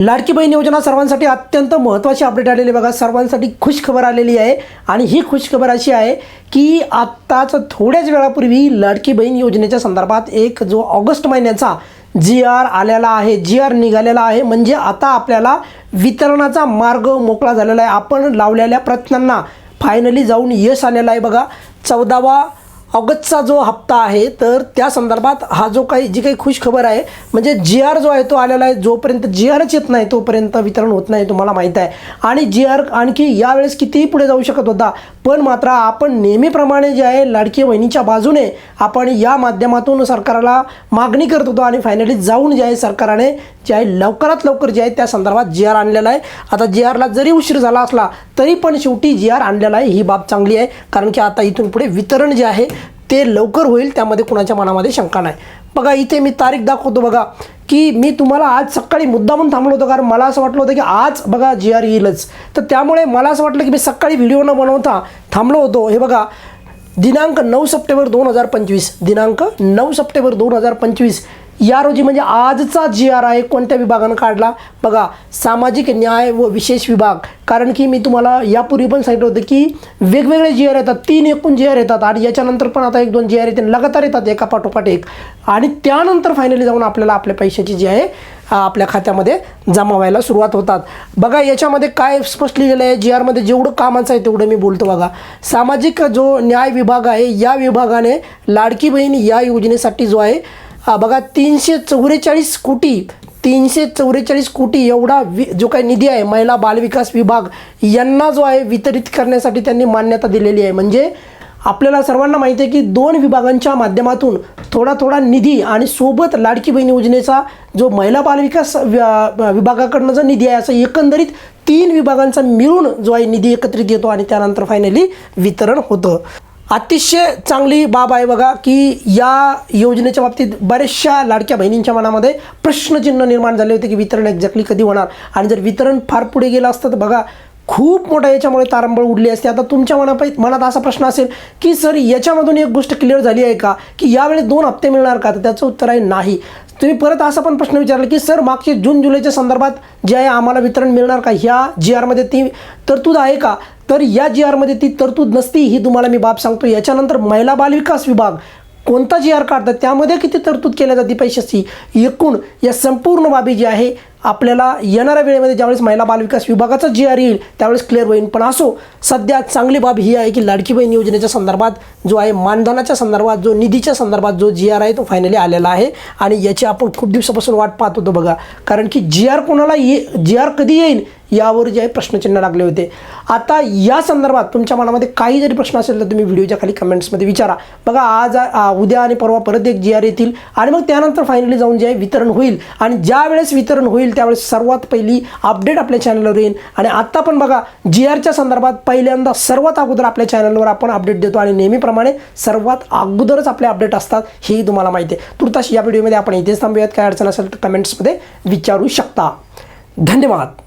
लाडकी बहीण योजना सर्वांसाठी अत्यंत महत्त्वाची अपडेट आलेली आहे बघा. सर्वांसाठी खुश खबर आलेली आहे. आणि ही खुश खबर अशी आहे की आत्ताच थोड्याच वेळापूर्वी लाडकी बहीण योजनेच्या संदर्भात एक जो ऑगस्ट महिन्याचा जी आर आलेला आहे जी आर निघालेला आहे म्हणजे आता आपल्याला वितरणाचा मार्ग मोकळा झालेला आहे. आपण लावलेल्या प्रयत्नांना फायनली जाऊन यश आलेलं आहे बघा. चौदावा ऑगस्टचा जो हप्ता आहे तर त्या संदर्भात हा जो काही जी काही खुश खबर आहे म्हणजे जी आर जो आहे तो आलेला आहे जोपर्यंत जी आरच येत नाही तोपर्यंत वितरण होत नाही तुम्हाला माहीत आहे. आणि जी आर आणखी यावेळेस कितीही पुढे जाऊ शकत होता पण मात्र आपण नेहमीप्रमाणे जे आहे लाडकी बहिणीच्या बाजूने आपण या माध्यमातून सरकारला मागणी करत होतो आणि फायनली जाऊन जे आहे सरकारने जे आहे लवकरात लवकर जे आहे त्या संदर्भात जी आर आणलेला आहे. आता जी आरला जरी उशीर झाला असला तरी पण शेवटी जी आर आणलेला आहे ही बाब चांगली आहे. कारण की आता इथून पुढे वितरण जे आहे ते लवकर होईल त्यामध्ये कुणाच्या मनामध्ये शंका नाही. बघा इथे मी तारीख दाखवतो बघा की मी तुम्हाला आज सकाळी मुद्दामून थांबलो होतो कारण मला असं वाटलं होतं की आज बघा जी आर येईलच. तर त्यामुळे मला असं वाटलं की मी सकाळी व्हिडिओ न बनवता थांबलो होतो. हे बघा दिनांक नऊ सप्टेंबर दोन हजार पंचवीस दिनांक नऊ सप्टेंबर दोन हजार पंचवीस या रोजी म्हणजे आजचा जी आर आहे कोणत्या विभागानं काढला? बघा सामाजिक न्याय व विशेष विभाग. कारण की मी तुम्हाला यापूर्वी पण सांगितलं होतं की वेगवेगळे जी आर येतात. तीन एकूण जी आर येतात आणि याच्यानंतर पण आता एक दोन जी आर येते. लगातार येतात एका पाठोपाठ एक. आणि त्यानंतर फायनली जाऊन आपल्याला आपल्या पैशाची जी आहे आपल्या खात्यामध्ये जमा व्हायला सुरुवात होतात. बघा याच्यामध्ये काय स्पष्ट लिहिलेलं आहे? जी आरमध्ये जेवढं कामाचं आहे तेवढं मी बोलतो बघा. सामाजिक जो न्याय विभाग आहे या विभागाने लाडकी बहीण या योजनेसाठी जो आहे बघा तीनशे चौवेचाळीस कोटी तीनशे चौवेचाळीस कोटी एवढा वि जो काही निधी आहे महिला बालविकास विभाग यांना जो आहे वितरित करण्यासाठी त्यांनी मान्यता दिलेली आहे. म्हणजे आपल्याला सर्वांना माहिती आहे की दोन विभागांच्या माध्यमातून थोडा थोडा निधी आणि सोबत लाडकी बहीण योजनेचा जो महिला बालविकास विभागाकडनं जो निधी आहे असं एकंदरीत तीन विभागांचा मिळून जो आहे निधी एकत्रित येतो आणि त्यानंतर फायनली वितरण होतं. अतिशय चांगली बाब आहे बघा की या योजनेच्या बाबतीत बऱ्याचशा लाडक्या बहिणींच्या मनामध्ये प्रश्नचिन्ह निर्माण झाले होते की वितरण एक्झॅक्टली कधी होणार? आणि जर वितरण फार पुढे गेलं असतं तर बघा खूप मोठा याच्यामुळे तारांबळ उडली असते. आता तुमच्या मनापै मनात असा प्रश्न असेल की सर याच्यामधून एक गोष्ट क्लिअर झाली आहे का? की यावेळी दोन हप्ते मिळणार का? तर त्याचं उत्तर आहे नाही. तुम्ही परत असा पण प्रश्न विचारला की सर मागचे जून जुलैच्या संदर्भात जे आहे आम्हाला वितरण मिळणार का? ह्या जी आरमध्ये ती तरतूद आहे का? तर या जी आरमध्ये ती तरतूद नसती ही तुम्हाला मी बाब सांगतो. याच्यानंतर महिला बालविकास विभाग कोणता जी आर काढतात? त्यामध्ये किती तरतूद केल्या जाते? पैशाची एकूण या संपूर्ण बाबी जी आहे आपल्याला येणाऱ्या वेळेमध्ये ज्यावेळेस महिला बालविकास विभागाचा जी आर येईल त्यावेळेस क्लिअर होईल पण असो सध्या चांगली बाब ही आहे की लाडकी बहीण योजनेच्या संदर्भात जो आहे मानधनाच्या संदर्भात जो निधीच्या संदर्भात जो जी आर आहे तो फायनली आलेला आहे. आणि याची आपण खूप दिवसापासून वाट पाहत होतो बघा. कारण की जी आर कोणाला ये जी आर कधी येईल? यावर जे आहे प्रश्नचिन्ह लागले होते. आता या संदर्भात तुमच्या मनामध्ये काही जरी प्रश्न असेल तर तुम्ही व्हिडिओच्या खाली कमेंट्समध्ये विचारा. बघा आज उद्या आणि परवा परत एक जी आर येतील आणि मग त्यानंतर फायनली जाऊन जे आहे वितरण होईल. आणि ज्या वेळेस वितरण होईल त्यावेळेस सर्वात पहिली अपडेट आपल्या चॅनलवर येईल आणि आत्ता पण बघा जी आरच्या संदर्भात पहिल्यांदा सर्वात अगोदर आपल्या चॅनलवर आपण अपडेट देतो आणि नेहमीप्रमाणे सर्वात अगोदरच आपले अपडेट असतात हेही तुम्हाला माहिती आहे. तुर्तास या व्हिडिओमध्ये आपण इथेच थांबूयात. काय अडचण असेल तर कमेंट्समध्ये विचारू शकता. धन्यवाद.